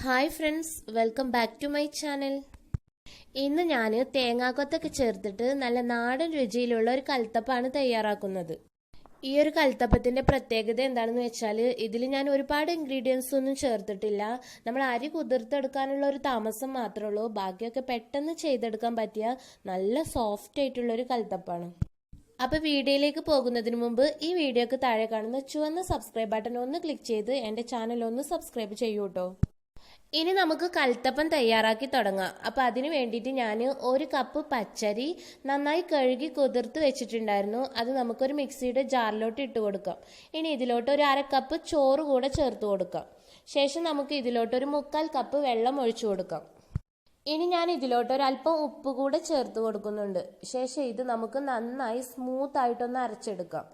Hi friends welcome back to my channel ഇന്ന് ഞാൻ തേങ്ങാക്കൊത്തൊക്കെ ചേർത്തിട്ട് നല്ല നാടൻ രുചിയിലുള്ള ഒരു കൽത്തപ്പാണ് തയ്യാറാക്കുന്നത്. ഈ ഒരു കൽത്തപ്പത്തിന്റെ പ്രത്യേകത എന്താണെന്ന് വെച്ചാൽ ഇതിൽ ഞാൻ ഒരുപാട് ഇൻഗ്രീഡിയൻസ് ഒന്നും ചേർത്തിട്ടില്ല. നമ്മൾ അരി കുതിർത്തെടുക്കാനുള്ള ഒരു താമസം മാത്രമേ ഉള്ളൂ. ബാക്കിയൊക്കെ പെട്ടെന്ന് ചെയ്തെടുക്കാൻ പറ്റിയ നല്ല സോഫ്റ്റ് ആയിട്ടുള്ള ഒരു കൽത്തപ്പാണ്. അപ്പൊ വീഡിയോയിലേക്ക് പോകുന്നതിന് മുമ്പ് ഈ വീഡിയോക്ക് താഴെ കാണുന്ന ചുവന്ന സബ്സ്ക്രൈബ് ബട്ടൺ ഒന്ന് ക്ലിക്ക് ചെയ്ത് എന്റെ ചാനൽ ഒന്ന് സബ്സ്ക്രൈബ് ചെയ്യൂ കേട്ടോ ഇനി നമുക്ക് കൽത്തപ്പം തയ്യാറാക്കി തുടങ്ങാം. അപ്പം അതിന് വേണ്ടിയിട്ട് ഞാൻ ഒരു കപ്പ് പച്ചരി നന്നായി കഴുകി കുതിർത്ത് വെച്ചിട്ടുണ്ടായിരുന്നു. അത് നമുക്കൊരു മിക്സിയുടെ ജാറിലോട്ട് ഇട്ട് കൊടുക്കാം. ഇനി ഇതിലോട്ട് ഒരു അര കപ്പ് ചോറ് കൂടെ ചേർത്ത് കൊടുക്കാം. ശേഷം നമുക്ക് ഇതിലോട്ട് ഒരു മുക്കാൽ കപ്പ് വെള്ളം ഒഴിച്ചു കൊടുക്കാം. ഇനി ഞാൻ ഇതിലോട്ട് അല്പം ഉപ്പ് കൂടെ ചേർത്ത് കൊടുക്കുന്നുണ്ട്. ശേഷം ഇത് നമുക്ക് നന്നായി സ്മൂത്ത് ആയിട്ടൊന്ന് അരച്ചെടുക്കാം.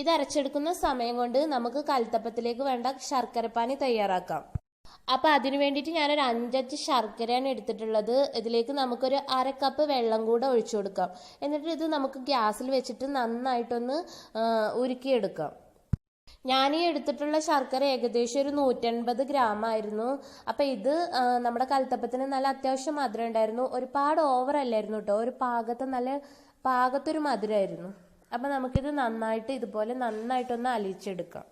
ഇത് അരച്ചെടുക്കുന്ന സമയം കൊണ്ട് നമുക്ക് കൽത്തപ്പത്തിലേക്ക് വേണ്ട ശർക്കരപ്പാനി തയ്യാറാക്കാം. അപ്പൊ അതിനു വേണ്ടിയിട്ട് ഞാനൊരു അഞ്ചഞ്ച് ശർക്കരയാണ് എടുത്തിട്ടുള്ളത്. ഇതിലേക്ക് നമുക്കൊരു അര കപ്പ് വെള്ളം കൂടെ ഒഴിച്ചു കൊടുക്കാം. എന്നിട്ട് ഇത് നമുക്ക് ഗ്യാസിൽ വെച്ചിട്ട് നന്നായിട്ടൊന്ന് ഉരുക്കിയെടുക്കാം. ഞാൻ ഈ എടുത്തിട്ടുള്ള ശർക്കര ഏകദേശം ഒരു നൂറ്റൻപത് ഗ്രാം ആയിരുന്നു. അപ്പൊ ഇത് നമ്മുടെ കൽത്തപ്പത്തിന് നല്ല അത്യാവശ്യം മധുരം ഉണ്ടായിരുന്നു. ഒരുപാട് ഓവർ അല്ലായിരുന്നു കേട്ടോ ഒരു പാകത്തെ നല്ല പാകത്തൊരു മധുരമായിരുന്നു അപ്പൊ നമുക്കിത് നന്നായിട്ട് ഇതുപോലെ നന്നായിട്ടൊന്ന് അലിയിച്ചെടുക്കാം.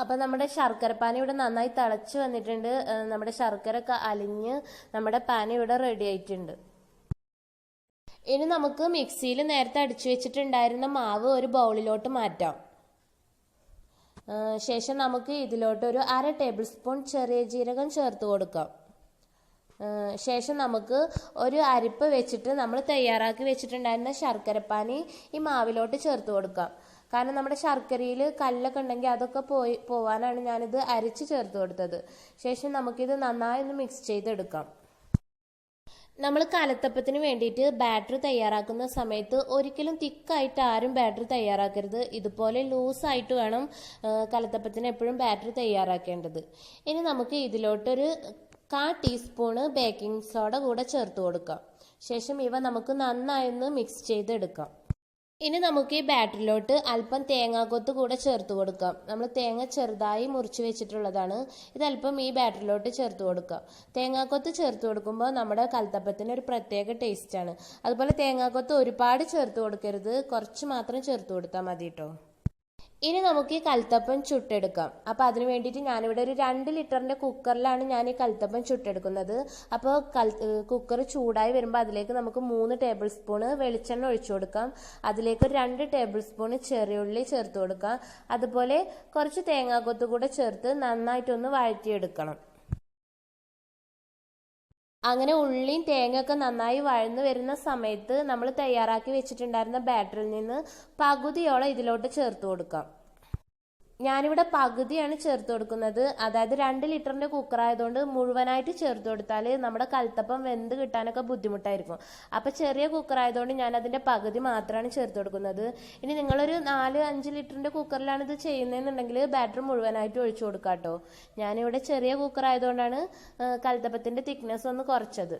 അപ്പൊ നമ്മുടെ ശർക്കര പാനി ഇവിടെ നന്നായി തിളച്ച് വന്നിട്ടുണ്ട്. നമ്മുടെ ശർക്കര ഒക്കെ അലിഞ്ഞ് നമ്മുടെ പാനി ഇവിടെ റെഡി ആയിട്ടുണ്ട്. ഇനി നമുക്ക് മിക്സിയിൽ നേരത്തെ അടിച്ചു വെച്ചിട്ടുണ്ടായിരുന്ന മാവ് ഒരു ബൗളിലോട്ട് മാറ്റാം. ശേഷം നമുക്ക് ഇതിലോട്ട് ഒരു അര ടേബിൾ സ്പൂൺ ചെറിയ ജീരകം ചേർത്ത് കൊടുക്കാം. ശേഷം നമുക്ക് ഒരു അരിപ്പ് വെച്ചിട്ട് നമ്മൾ തയ്യാറാക്കി വെച്ചിട്ടുണ്ടായിരുന്ന ശർക്കരപ്പാനി ഈ മാവിലോട്ട് ചേർത്ത് കൊടുക്കാം. കാരണം നമ്മുടെ ശർക്കരയിൽ കല്ലൊക്കെ ഉണ്ടെങ്കിൽ അതൊക്കെ പോയി പോവാനാണ് ഞാനിത് അരച്ച് ചേർത്ത് കൊടുത്തത്. ശേഷം നമുക്കിത് നന്നായി ഒന്ന് മിക്സ് ചെയ്തെടുക്കാം. നമ്മൾ കലത്തപ്പത്തിന് വേണ്ടിയിട്ട് ബാറ്റർ തയ്യാറാക്കുന്ന സമയത്ത് ഒരിക്കലും തിക്കായിട്ട് ആരും ബാറ്റർ തയ്യാറാക്കരുത്. ഇതുപോലെ ലൂസായിട്ട് വേണം കലത്തപ്പത്തിന് എപ്പോഴും ബാറ്റർ തയ്യാറാക്കേണ്ടത്. ഇനി നമുക്ക് ഇതിലോട്ടൊരു കാ ടീസ്പൂണ് ബേക്കിംഗ് സോഡ കൂടെ ചേർത്ത് കൊടുക്കാം. ശേഷം ഇവ നമുക്ക് നന്നായി ഒന്ന് മിക്സ് ചെയ്തെടുക്കാം. ഇനി നമുക്ക് ഈ ബാറ്ററിലോട്ട് അല്പം തേങ്ങാക്കൊത്ത് കൂടെ ചേർത്ത് കൊടുക്കാം. നമ്മൾ തേങ്ങ ചെറുതായി മുറിച്ച് വെച്ചിട്ടുള്ളതാണ്. ഇതല്പം ഈ ബാറ്ററിലോട്ട് ചേർത്ത് കൊടുക്കാം. തേങ്ങാക്കൊത്ത് ചേർത്ത് കൊടുക്കുമ്പോൾ നമ്മുടെ കൽത്തപ്പത്തിന് ഒരു പ്രത്യേക ടേസ്റ്റാണ് അതുപോലെ തേങ്ങാക്കൊത്ത് ഒരുപാട് ചേർത്ത് കൊടുക്കരുത്. കുറച്ച് മാത്രം ചേർത്ത് കൊടുത്താൽ മതി കേട്ടോ ഇനി നമുക്ക് ഈ കൽത്തപ്പം ചുട്ടെടുക്കാം. അപ്പോൾ അതിന് വേണ്ടിയിട്ട് ഞാനിവിടെ ഒരു രണ്ട് ലിറ്ററിന്റെ കുക്കറിലാണ് ഞാൻ ഈ കൽത്തപ്പം ചുട്ടെടുക്കുന്നത്. അപ്പോൾ കൽ കുക്കർ ചൂടായി വരുമ്പോൾ അതിലേക്ക് നമുക്ക് മൂന്ന് ടേബിൾ സ്പൂണ് വെളിച്ചെണ്ണ ഒഴിച്ചു കൊടുക്കാം. അതിലേക്ക് ഒരു രണ്ട് ടേബിൾ സ്പൂണ് ചെറിയ ഉള്ളി ചേർത്ത് കൊടുക്കാം. അതുപോലെ കുറച്ച് തേങ്ങാക്കൊത്ത് കൂടെ ചേർത്ത് നന്നായിട്ടൊന്ന് വഴറ്റിയെടുക്കണം. അങ്ങനെ ഉള്ളിയും തേങ്ങയൊക്കെ നന്നായി വഴന്നു വരുന്ന സമയത്ത് നമ്മൾ തയ്യാറാക്കി വെച്ചിട്ടുണ്ടായിരുന്ന ബാറ്ററിൽ നിന്ന് പകുതിയോളം ഇതിലോട്ട് ചേർത്ത് കൊടുക്കാം. ഞാനിവിടെ പകുതിയാണ് ചേർത്ത് കൊടുക്കുന്നത്. അതായത് രണ്ട് ലിറ്ററിന്റെ കുക്കർ ആയതുകൊണ്ട് മുഴുവനായിട്ട് ചേർത്ത് കൊടുത്താൽ നമ്മുടെ കൽത്തപ്പം വെന്ത് കിട്ടാനൊക്കെ ബുദ്ധിമുട്ടായിരിക്കും. അപ്പോൾ ചെറിയ കുക്കർ ആയതുകൊണ്ട് ഞാൻ അതിന്റെ പകുതി മാത്രമാണ് ചേർത്ത് കൊടുക്കുന്നത്. ഇനി നിങ്ങളൊരു നാല് അഞ്ച് ലിറ്ററിന്റെ കുക്കറിലാണ് ഇത് ചെയ്യുന്നതെന്നുണ്ടെങ്കിൽ ബാറ്റർ മുഴുവനായിട്ട് ഒഴിച്ചു കൊടുക്കാം കേട്ടോ ഞാനിവിടെ ചെറിയ കുക്കർ ആയതുകൊണ്ടാണ് കൽത്തപ്പത്തിന്റെ തിക്നെസ് ഒന്ന് കുറച്ചത്.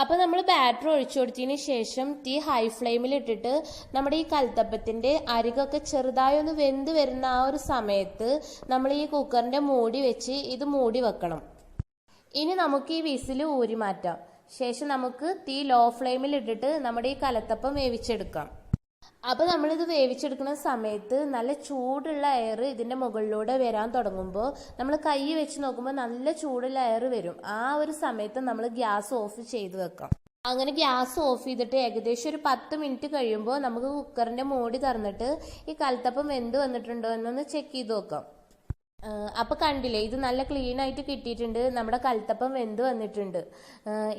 അപ്പോൾ നമ്മൾ ബാറ്റർ ഒഴിച്ചു കൊടുത്തതിന് ശേഷം തീ ഹൈ ഫ്ലെയിമിൽ ഇട്ടിട്ട് നമ്മുടെ ഈ കൽത്തപ്പത്തിന്റെ അരികൊക്കെ ചെറുതായി ഒന്ന് വെന്ത് വരുന്ന ആ ഒരു സമയത്ത് നമ്മൾ ഈ കുക്കറിന്റെ മൂടി വെച്ച് ഇത് മൂടി വെക്കണം. ഇനി നമുക്ക് ഈ വിസിൽ ഊരി മാറ്റാം ശേഷം നമുക്ക് തീ ലോ ഫ്ലെയിമിൽ ഇട്ടിട്ട് നമ്മുടെ ഈ കലത്തപ്പം വേവിച്ചെടുക്കാം. അപ്പോൾ നമ്മളിത് വേവിച്ചെടുക്കുന്ന സമയത്ത് നല്ല ചൂടുള്ള എയർ ഇതിന്റെ മുകളിലൂടെ വരാൻ തുടങ്ങുമ്പോൾ നമ്മൾ കൈ വെച്ച് നോക്കുമ്പോൾ നല്ല ചൂടുള്ള എയർ വരും. ആ ഒരു സമയത്ത് നമ്മൾ ഗ്യാസ് ഓഫ് ചെയ്ത് വെക്കാം. അങ്ങനെ ഗ്യാസ് ഓഫ് ചെയ്തിട്ട് ഏകദേശം ഒരു പത്ത് മിനിറ്റ് കഴിയുമ്പോൾ നമുക്ക് കുക്കറിന്റെ മൂടി തറന്നിട്ട് ഈ കൽത്തപ്പം വെന്ത് വന്നിട്ടുണ്ടോ എന്നൊന്ന് ചെക്ക് ചെയ്ത് നോക്കാം. ആഹ് അപ്പൊ കണ്ടില്ലേ ഇത് നല്ല ക്ലീൻ ആയിട്ട് കിട്ടിയിട്ടുണ്ട്. നമ്മുടെ കൽത്തപ്പം വെന്ത് വന്നിട്ടുണ്ട്.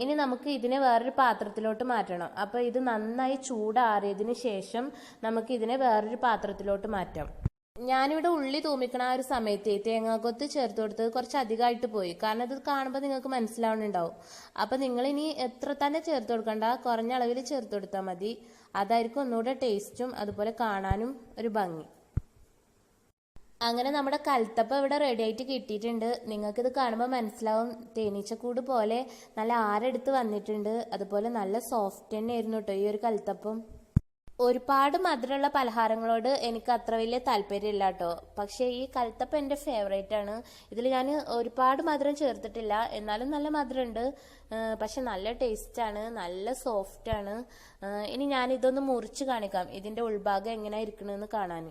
ഇനി നമുക്ക് ഇതിനെ വേറൊരു പാത്രത്തിലോട്ട് മാറ്റണം. അപ്പൊ ഇത് നന്നായി ചൂടാറിയതിന് ശേഷം നമുക്ക് ഇതിനെ വേറൊരു പാത്രത്തിലോട്ട് മാറ്റാം. ഞാനിവിടെ ഉള്ളി തൂമിക്കണ ആ ഒരു സമയത്ത് തേങ്ങാക്കൊത്ത് ചേർത്ത് കൊടുത്തത് കുറച്ച് അധികമായിട്ട് പോയി. കാരണം ഇത് കാണുമ്പോൾ നിങ്ങൾക്ക് മനസ്സിലാവുന്നുണ്ടാവും. അപ്പൊ നിങ്ങൾ ഇനി എത്ര തന്നെ ചേർത്ത് കൊടുക്കണ്ട കുറഞ്ഞ അളവിൽ ചേർത്ത് കൊടുത്താൽ മതി. അതായിരിക്കും ഒന്നുകൂടെ ടേസ്റ്റും അതുപോലെ കാണാനും ഒരു ഭംഗി. അങ്ങനെ നമ്മുടെ കൽത്തപ്പം ഇവിടെ റെഡി ആയിട്ട് കിട്ടിയിട്ടുണ്ട്. നിങ്ങൾക്ക് ഇത് കാണുമ്പോൾ മനസ്സിലാവും. തേനീച്ചക്കൂട് പോലെ നല്ല ആരെടുത്ത് വന്നിട്ടുണ്ട്. അതുപോലെ നല്ല സോഫ്റ്റ് തന്നെ ആയിരുന്നു കേട്ടോ ഈ ഒരു കൽത്തപ്പം. ഒരുപാട് മധുരമുള്ള പലഹാരങ്ങളോട് എനിക്ക് അത്ര വലിയ താല്പര്യമില്ല കേട്ടോ പക്ഷേ ഈ കൽത്തപ്പം എന്റെ ഫേവറേറ്റ് ആണ്. ഇതിൽ ഞാൻ ഒരുപാട് മധുരം ചേർത്തിട്ടില്ല. എന്നാലും നല്ല മധുരമുണ്ട്. പക്ഷെ നല്ല ടേസ്റ്റാണ് നല്ല സോഫ്റ്റാണ് ഇനി ഞാൻ ഇതൊന്ന് മുറിച്ച് കാണിക്കാം. ഇതിന്റെ ഉൾഭാഗം എങ്ങനെയാണ് ഇരിക്കണമെന്ന് കാണാൻ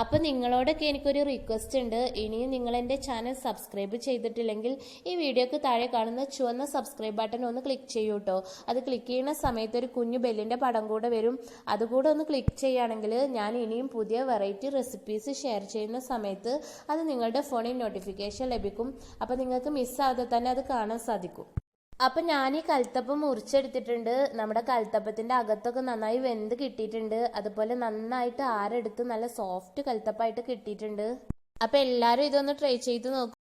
അപ്പൊ നിങ്ങളോടൊക്കെ എനിക്കൊരു റിക്വസ്റ്റ് ഉണ്ട്. ഇനിയും നിങ്ങൾ എന്റെ ചാനൽ സബ്സ്ക്രൈബ് ചെയ്തിട്ടില്ലെങ്കിൽ ഈ വീഡിയോക്ക് താഴെ കാണുന്ന ചുവന്ന സബ്സ്ക്രൈബ് ബട്ടൺ ഒന്ന് ക്ലിക്ക് ചെയ്യൂ കേട്ടോ അത് ക്ലിക്ക് ചെയ്യുന്ന സമയത്ത് ഒരു കുഞ്ഞു ബെല്ലിന്റെ പടം കൂടെ വരും. അതുകൂടെ ഒന്ന് ക്ലിക്ക് ചെയ്യുകയാണെങ്കിൽ ഞാൻ ഇനിയും പുതിയ വെറൈറ്റി റെസിപ്പീസ് ഷെയർ ചെയ്യുന്ന സമയത്ത് അത് നിങ്ങളുടെ ഫോണിൽ നോട്ടിഫിക്കേഷൻ ലഭിക്കും. അപ്പോൾ നിങ്ങൾക്ക് മിസ്സാവാതെ തന്നെ അത് കാണാൻ സാധിക്കും. അപ്പൊ ഞാൻ ഈ കൽത്തപ്പം മുറിച്ചെടുത്തിട്ടുണ്ട്. നമ്മുടെ കൽത്തപ്പത്തിന്റെ അകത്തൊക്കെ നന്നായി വെന്ത് കിട്ടിയിട്ടുണ്ട്. അതുപോലെ നന്നായിട്ട് ആരെടുത്ത് നല്ല സോഫ്റ്റ് കൽത്തപ്പായിട്ട് കിട്ടിയിട്ടുണ്ട്. അപ്പൊ എല്ലാരും ഇതൊന്ന് ട്രൈ ചെയ്ത് നോക്കും.